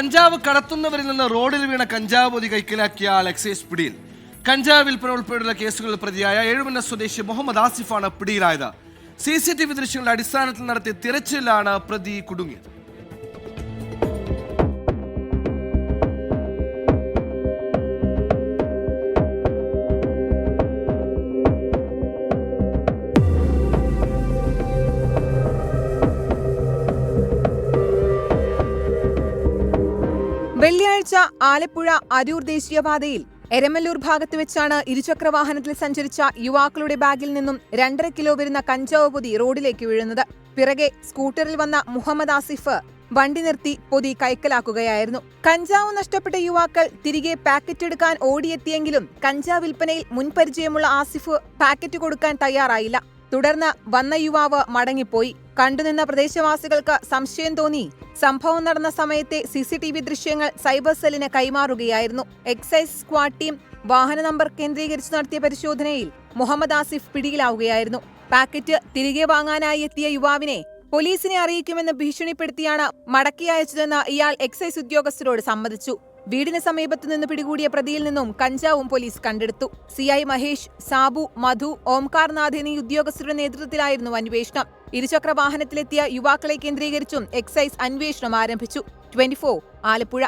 കഞ്ചാവ് കടത്തുന്നവരിൽ നിന്ന് റോഡിൽ വീണ കഞ്ചാവ് പൊതി കൈക്കലാക്കിയ ആൾ എക്സൈസ് പിടിയിൽ കഞ്ചാവ് വിൽപ്പന ഉൾപ്പെടെയുള്ള കേസുകളിൽ പ്രതിയായ ഏഴുമന്ന സ്വദേശി മുഹമ്മദ് ആസിഫാണ് പിടിയിലായത്. സി സി ടി വി ദൃശ്യങ്ങളുടെ അടിസ്ഥാനത്തിൽ നടത്തിയ തിരച്ചിലാണ് പ്രതി കുടുങ്ങിയത്. വെള്ളിയാഴ്ച ആലപ്പുഴ അരൂർ ദേശീയപാതയിൽ എരമല്ലൂർ ഭാഗത്ത് വെച്ചാണ് ഇരുചക്രവാഹനത്തിൽ സഞ്ചരിച്ച യുവാക്കളുടെ ബാഗിൽ നിന്നും രണ്ടര കിലോ വരുന്ന കഞ്ചാവ് പൊതി റോഡിലേക്ക് വീഴുന്നത്. പിറകെ സ്കൂട്ടറിൽ വന്ന മുഹമ്മദ് ആസിഫ് വണ്ടി നിർത്തി പൊതി കൈക്കലാക്കുകയായിരുന്നു. കഞ്ചാവ് നഷ്ടപ്പെട്ട യുവാക്കൾ തിരികെ പാക്കറ്റ് എടുക്കാൻ ഓടിയെത്തിയെങ്കിലും കഞ്ചാവ് വിൽപ്പനയിൽ മുൻപരിചയമുള്ള ആസിഫ് പാക്കറ്റ് കൊടുക്കാൻ തയ്യാറായില്ല. തുടർന്ന് വന്ന യുവാവ് മടങ്ങിപ്പോയി. കണ്ടുനിന്ന പ്രദേശവാസികൾക്ക് സംശയം തോന്നി. സംഭവം നടന്ന സമയത്തെ സി സി ടി വി ദൃശ്യങ്ങൾ സൈബർ സെല്ലിന് കൈമാറുകയായിരുന്നു. എക്സൈസ് സ്ക്വാഡ് ടീം വാഹന നമ്പർ കേന്ദ്രീകരിച്ച് നടത്തിയ പരിശോധനയിൽ മുഹമ്മദ് ആസിഫ് പിടിയിലാവുകയായിരുന്നു. പാക്കറ്റ് തിരികെ വാങ്ങാനായി എത്തിയ യുവാവിനെ പോലീസിനെ അറിയിക്കുമെന്ന് ഭീഷണിപ്പെടുത്തിയാണ് മടക്കി അയച്ചതെന്ന് ഇയാൾ എക്സൈസ് ഉദ്യോഗസ്ഥരോട് സമ്മതിച്ചു. വീടിന് സമീപത്തു നിന്ന് പിടികൂടിയ പ്രതിയിൽ നിന്നും കഞ്ചാവും പോലീസ് കണ്ടെടുത്തു. സിഐ മഹേഷ് സാബു മധു ഓംകാർനാഥ് എന്നീ ഉദ്യോഗസ്ഥരുടെ നേതൃത്വത്തിലായിരുന്നു അന്വേഷണം. ഇരുചക്ര വാഹനത്തിലെത്തിയ യുവാക്കളെ കേന്ദ്രീകരിച്ചും എക്സൈസ് അന്വേഷണം ആരംഭിച്ചു. ട്വന്റി ആലപ്പുഴ.